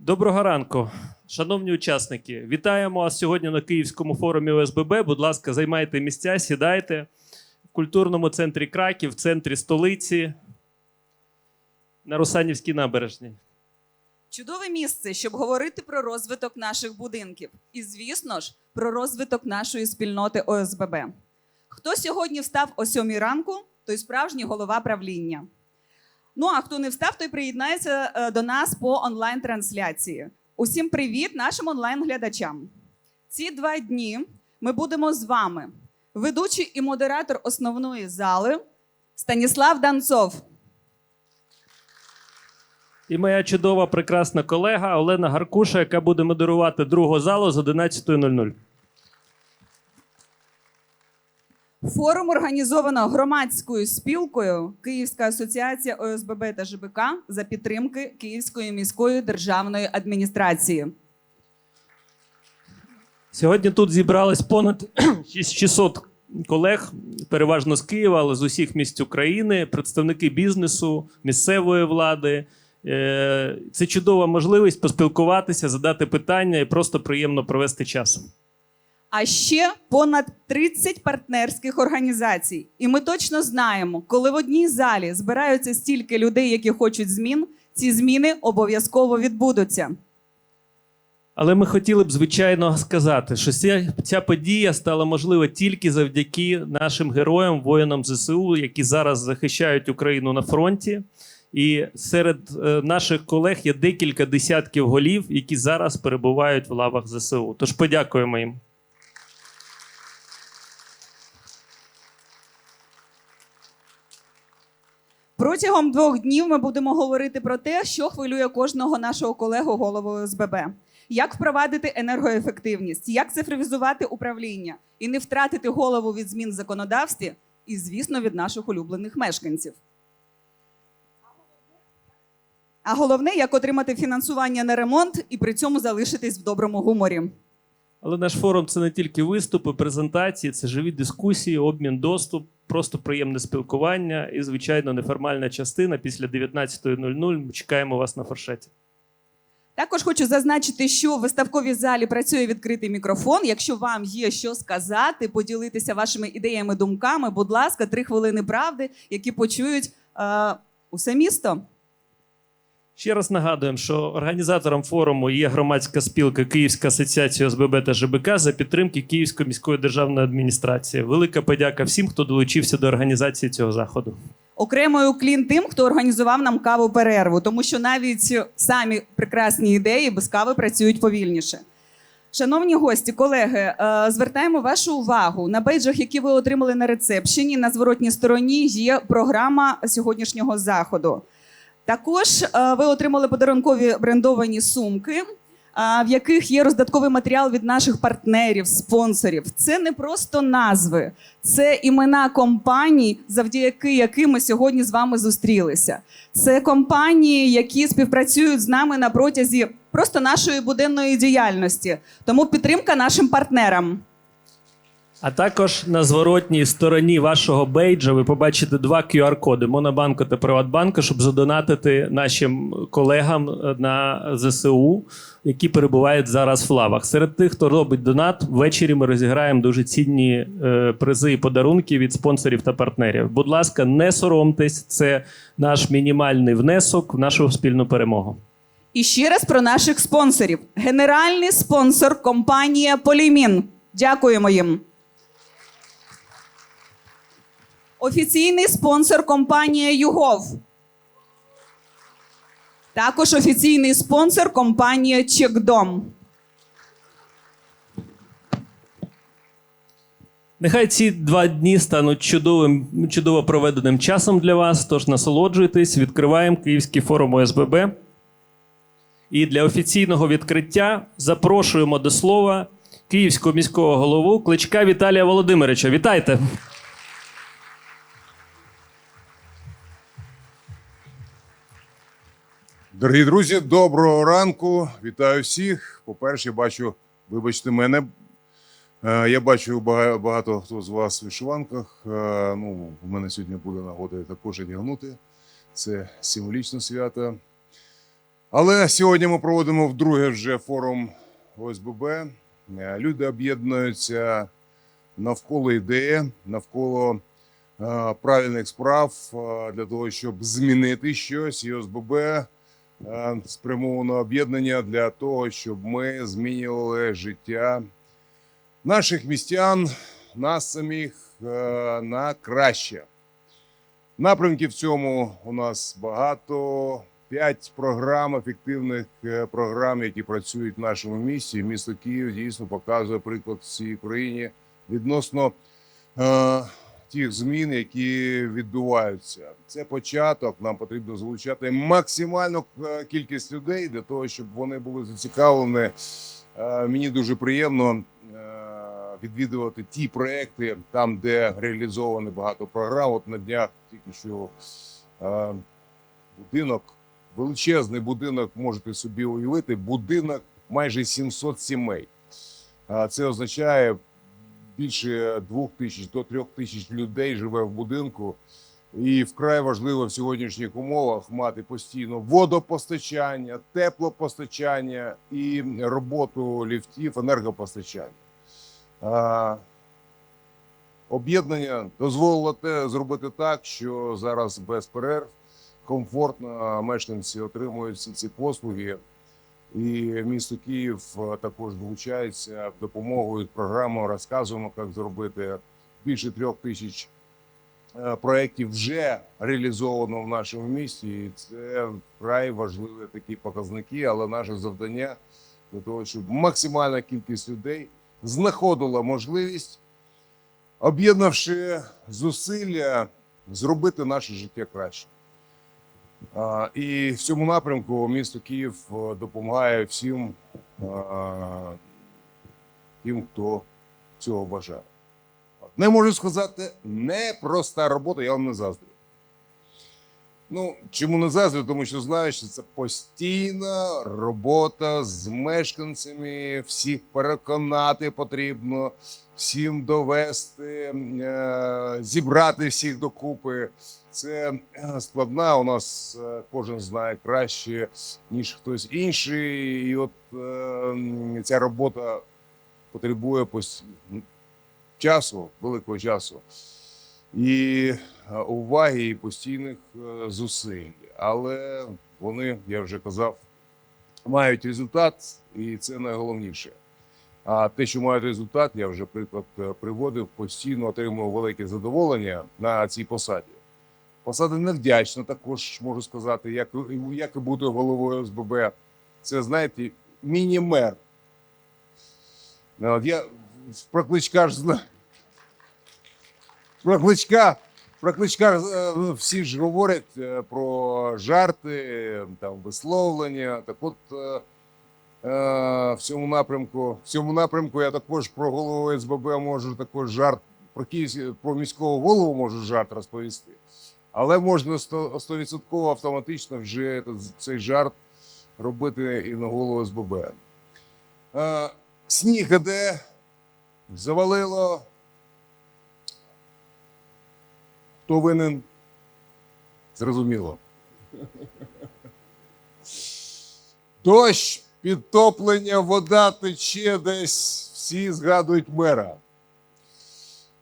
Доброго ранку, шановні учасники. Вітаємо вас сьогодні на Київському форумі ОСББ. Будь ласка, займайте місця, сідайте в культурному центрі Краків, в центрі столиці на Русанівській набережній. Чудове місце, щоб говорити про розвиток наших будинків. І, звісно ж, про розвиток нашої спільноти ОСББ. Хто сьогодні встав о сьомій ранку, той справжній голова правління. Ну а хто не встав, той приєднається е, до нас по онлайн-трансляції. Усім привіт нашим онлайн-глядачам. Ці два дні ми будемо з вами. Ведучий і модератор основної зали Станіслав Данцов. І моя чудова, прекрасна колега Олена Гаркуша, яка буде модерувати другу залу з 11.00. Форум організовано громадською спілкою Київська асоціація ОСББ та ЖБК за підтримки Київської міської державної адміністрації. Сьогодні тут зібралось понад 600 колег, переважно з Києва, але з усіх місць України, представники бізнесу, місцевої влади. Е, Це чудова можливість поспілкуватися, задати питання і просто приємно провести час. А ще понад 30 партнерських організацій. І ми точно знаємо, коли в одній залі збираються стільки людей, які хочуть змін, ці зміни обов'язково відбудуться. Але ми хотіли б, звичайно, сказати, що ця, подія стала можлива тільки завдяки нашим героям, воїнам ЗСУ, які зараз захищають Україну на фронті. І серед е, наших колег є декілька десятків голів, які зараз перебувають в лавах ЗСУ. Тож подякуємо їм. Протягом двох днів ми будемо говорити про те, що хвилює кожного нашого колегу голову ОСББ. Як впровадити енергоефективність, як цифровізувати управління і не втратити голову від змін в законодавстві, і, звісно, від наших улюблених мешканців. А головне, як отримати фінансування на ремонт і при цьому залишитись в доброму гуморі. Але наш форум це не тільки виступи, презентації, це живі дискусії, обмін доступ, просто приємне спілкування і, звичайно, неформальна частина. Після 19.00 ми чекаємо вас на фаршеті. Також хочу зазначити, що в виставковій залі працює відкритий мікрофон. Якщо вам є що сказати, поділитися вашими ідеями, думками, будь ласка, три хвилини правди, які почують е, усе місто. Ще раз нагадуємо, що організатором форуму є громадська спілка Київська асоціація ОСББ та ЖБК за підтримки Київської міської державної адміністрації. Велика подяка всім, хто долучився до організації цього заходу. Окремою уклін тим, хто організував нам каву перерву, тому що навіть самі прекрасні ідеї без кави працюють повільніше. Шановні гості, колеги, е, звертаємо вашу увагу на бейджах, які ви отримали на рецепшені. На зворотній стороні є програма сьогоднішнього заходу. Також е, ви отримали подарункові брендовані сумки, е, в яких є роздатковий матеріал від наших партнерів, спонсорів. Це не просто назви, це імена компаній, завдяки яким ми сьогодні з вами зустрілися. Це компанії, які співпрацюють з нами на протязі просто нашої буденної діяльності. Тому підтримка нашим партнерам. А також на зворотній стороні вашого бейджа ви побачите два QR-коди Монобанку та Приватбанку, щоб задонатити нашим колегам на ЗСУ, які перебувають зараз в лавах. Серед тих, хто робить донат, ввечері ми розіграємо дуже цінні е, призи і подарунки від спонсорів та партнерів. Будь ласка, не соромтесь, це наш мінімальний внесок в нашу спільну перемогу. І ще раз про наших спонсорів. Генеральний спонсор компанія Полімін. Дякуємо їм. Офіційний спонсор компанія Югов. Також офіційний спонсор компанія Чекдом. Нехай ці два дні стануть чудовим, чудово проведеним часом для вас. Тож насолоджуйтесь, відкриваємо Київський форум ОСББ. І для офіційного відкриття запрошуємо до слова Київського міського голову Кличка Віталія Володимировича. Вітайте! Дорогі друзі, доброго ранку. Вітаю всіх. По-перше, бачу, вибачте мене. е, Я бачу багато хто з вас в вишиванках. Е, Ну, у мене сьогодні буде нагода також одягнути. Це символічне свято. Але сьогодні ми проводимо вдруге вже форум ОСББ. Е, Люди об'єднуються навколо ідеї, навколо правильних справ для того, щоб змінити щось. І ОСББ е, спрямовано об'єднання для того, щоб ми змінювали життя наших містян, нас самих е, на краще. Напрямків в цьому у нас багато. П'ять програм, ефективних е, програм, які працюють в нашому місті. Місто Київ дійсно показує приклад всій країні відносно тих змін, які відбуваються. Це початок. Нам потрібно залучати максимальну е, кількість людей для того, щоб вони були зацікавлені. Е, мені дуже приємно е, відвідувати ті проекти, там, де реалізовано багато програм. От на днях тільки що будинок, величезний будинок, можете собі уявити, будинок майже 700 сімей. Це означає більше двох тисяч до трьох тисяч людей живе в будинку. І вкрай важливо в сьогоднішніх умовах мати постійно водопостачання, теплопостачання і роботу ліфтів, енергопостачання. Об'єднання дозволило те зробити так, що зараз без перерв комфортно мешканці отримують всі ці послуги. І місто Київ е, також долучається допомогою програмою. Розказуємо, як зробити більше трьох тисяч е, проєктів вже реалізовано в нашому місті. І це вкрай важливі такі показники. Але наше завдання для того, щоб максимальна кількість людей знаходила можливість, об'єднавши зусилля, зробити наше життя краще. І в цьому напрямку місто Київ е, допомагає всім тим, хто цього бажає. Не можу сказати, непроста робота, я вам не заздрю. Ну, чому не заздрю? Тому що знаю, що це постійна робота з мешканцями, всіх переконати потрібно, всім довести, е, зібрати всіх докупи. Це е, складна. У нас е, кожен знає краще, ніж хтось інший. І от ця робота потребує пос- часу, великого часу і уваги, і постійних е, зусиль. Але вони, я вже казав, мають результат, і це найголовніше. А те, що мають результат, я вже приклад е, приводив, постійно отримував велике задоволення на цій посаді. Посада невдячна, також можу сказати, як, як і бути головою СББ. Це, знаєте, міні-мер. Я про кличка ж знаю. Про про кличка е, всі ж говорять е, про жарти, там, висловлення. Так от е, в цьому напрямку, в цьому напрямку я також про голову СББ можу також жарт, про, Київ, про міського голову можу жарт розповісти. Але можна 100% 100% автоматично вже цей жарт робити і на голову СББ. Сніг іде, завалило. Хто винен? Зрозуміло. Дощ, підтоплення, вода тече десь, всі згадують мера.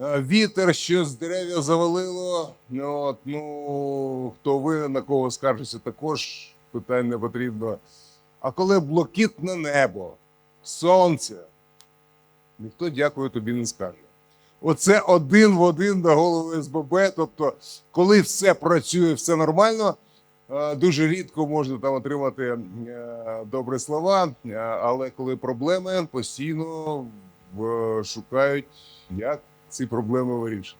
Е, Вітер, що з дерев'я завалило. Ну, от, ну, хто винен, на кого скаржиться, також питань не потрібно. А коли блакитне небо, сонце, ніхто дякую тобі не скаже. Оце один в один на голову СББ. Тобто, коли все працює, все нормально, е, дуже рідко можна там отримати е, добрі слова, е, але коли проблеми, постійно шукають, як ці проблеми вирішити.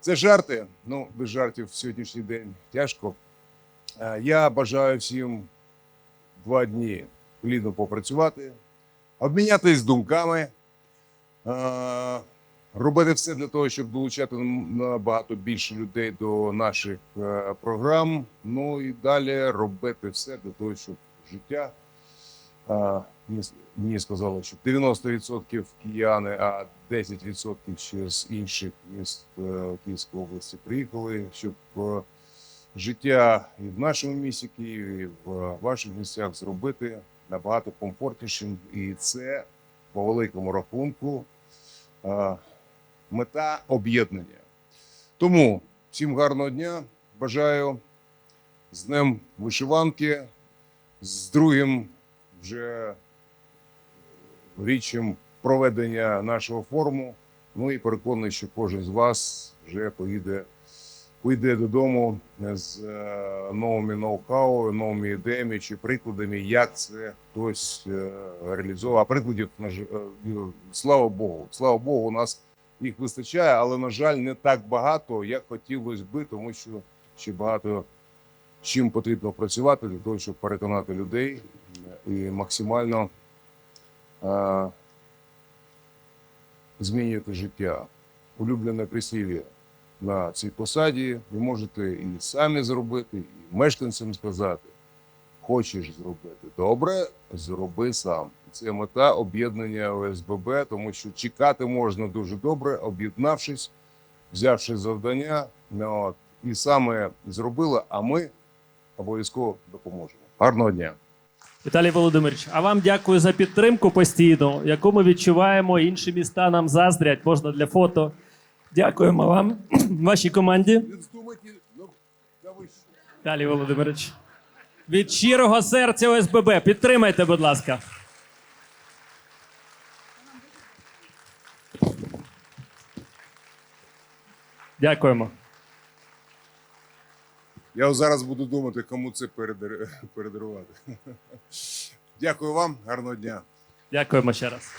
Це жарти. Ну, без жартів в сьогоднішній день тяжко. Я бажаю всім два дні плідно попрацювати, обмінятися думками. Робити все для того, щоб долучати набагато більше людей до наших е, програм. Ну і далі робити все для того, щоб життя. е, мені сказали, що 90% кияни, а 10% ще з інших міст е, Київської області приїхали, щоб життя і в нашому місті Києві, і в ваших місцях зробити набагато комфортнішим. І це по великому рахунку мета об'єднання. Тому всім гарного дня. Бажаю з Днем вишиванки, з другим вже річчям проведення нашого форуму. Ну і переконаний, що кожен з вас вже поїде, поїде додому з е, новими ноу-хау, новими ідеями чи прикладами, як це хтось е, реалізовував. А прикладів, е, слава Богу, слава Богу, у нас їх вистачає, але, на жаль, не так багато, як хотілося би, тому що ще багато чим потрібно працювати для того, щоб переконати людей і максимально е, змінювати життя. Улюблене прислів'я на цій посаді ви можете і самі зробити, і мешканцям сказати: хочеш зробити добре, зроби сам. Це мета об'єднання ОСББ, тому що чекати можна дуже добре, об'єднавшись, взявши завдання, ну, от, і саме зробили, а ми обов'язково допоможемо. Гарного дня! Віталій Володимирович, а вам дякую за підтримку постійну, яку ми відчуваємо. Інші міста нам заздрять, можна для фото. Дякуємо вам, вашій команді. ну, Віталій Володимирович. Від щирого серця ОСББ. Підтримайте, будь ласка. Дякуємо. Я зараз буду думати, кому це передарувати. Дякую вам, гарного дня. Дякуємо ще раз.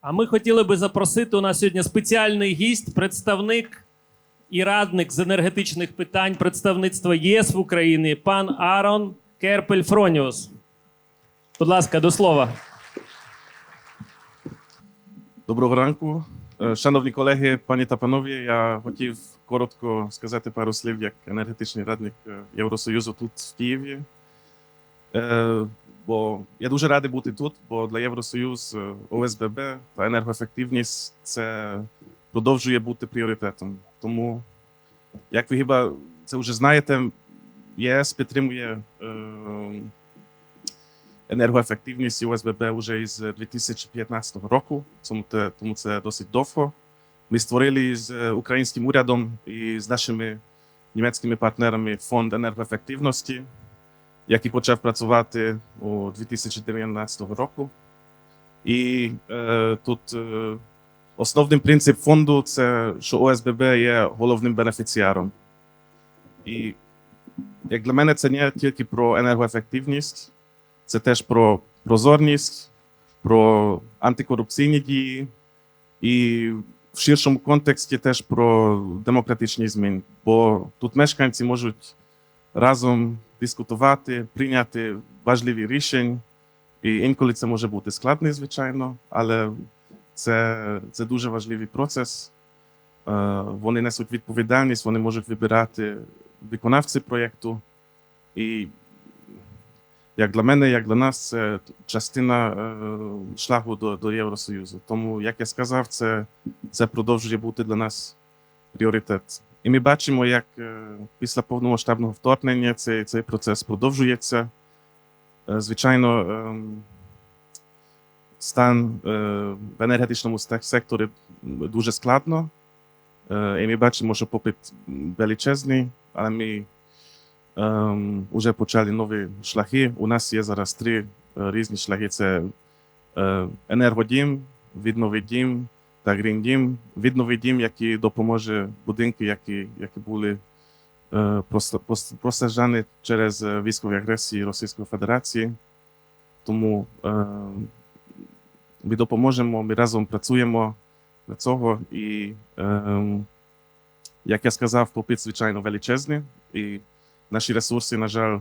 А ми хотіли би запросити у нас сьогодні спеціальний гість, представник і радник з енергетичних питань представництва ЄС в Україні, пан Арон Керпель Фроніус. Будь ласка, до слова. Доброго ранку. Е, Шановні колеги, пані та панове, я хотів коротко сказати пару слів як енергетичний радник е, Євросоюзу тут в Києві. Е, Бо я дуже радий бути тут, бо для Євросоюз ОСББ та енергоефективність це продовжує бути пріоритетом. Тому, як ви хіба це вже знаєте, ЄС підтримує енергоефективність ОСББ вже із 2015 року, тому це, досить довго. Ми створили з е, українським урядом і з нашими німецькими партнерами фонд енергоефективності, який почав працювати у 2019 року. І е, тут е, основним принцип фонду це, що ОСББ є головним бенефіціаром. І як для мене, це не тільки про енергоефективність, це теж про прозорність, про антикорупційні дії і в ширшому контексті теж про демократичні зміни. Бо тут мешканці можуть разом дискутувати, прийняти важливі рішення. І інколи це може бути складно, звичайно, але це, це дуже важливий процес. Е, Вони несуть відповідальність, вони можуть вибирати виконавці проєкту. І як для мене, як для нас, це частина е, шляху до, до Євросоюзу. Тому, як я сказав, це, це продовжує бути для нас пріоритет. І ми бачимо, як е, після повномасштабного вторгнення цей, цей процес продовжується. Е, звичайно, стан в енергетичному секторі дуже складно. І ми бачимо, що попит величезний, але ми Ем, уже почали нові шляхи. У нас є зараз три е, різні шляхи: це е, енергодім, відновий дім та Green Дім. Відновий дім, який допоможе будинки, які, які були е, проста- через військові агресії Російської Федерації. Тому ми допоможемо, ми разом працюємо для цього. І, е, як я сказав, попит, звичайно, величезний. І Наші ресурси, на жаль,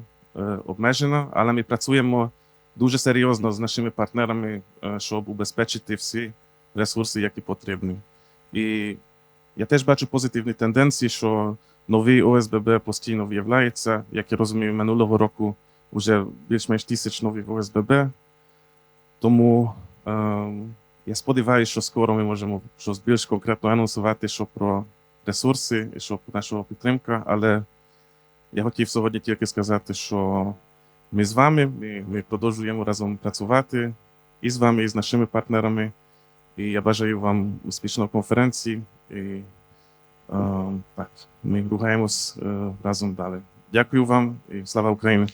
обмежено, але ми працюємо дуже серйозно з нашими партнерами, щоб убезпечити всі ресурси, які потрібні. І я теж бачу позитивні тенденції, що нові ОСББ постійно виявляються. Як я розумію, минулого року вже більш-менш тисяч нових ОСББ. Тому е, я сподіваюся, що скоро ми можемо щось більш конкретно анонсувати, що про ресурси, і що про нашу підтримку, але Я хотів сьогодні тільки сказати, що ми з вами, ми, ми продовжуємо разом працювати і з вами, і з нашими партнерами. І я бажаю вам успішної конференції. І е, так, ми рухаємось е, разом далі. Дякую вам і слава Україні!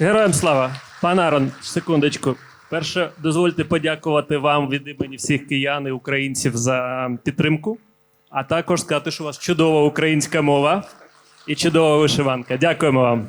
Героям слава! Пан Арон, секундочку. Перше, дозвольте подякувати вам від імені всіх киян і українців за підтримку, а також сказати, що у вас чудова українська мова і чудова вишиванка. Дякуємо вам.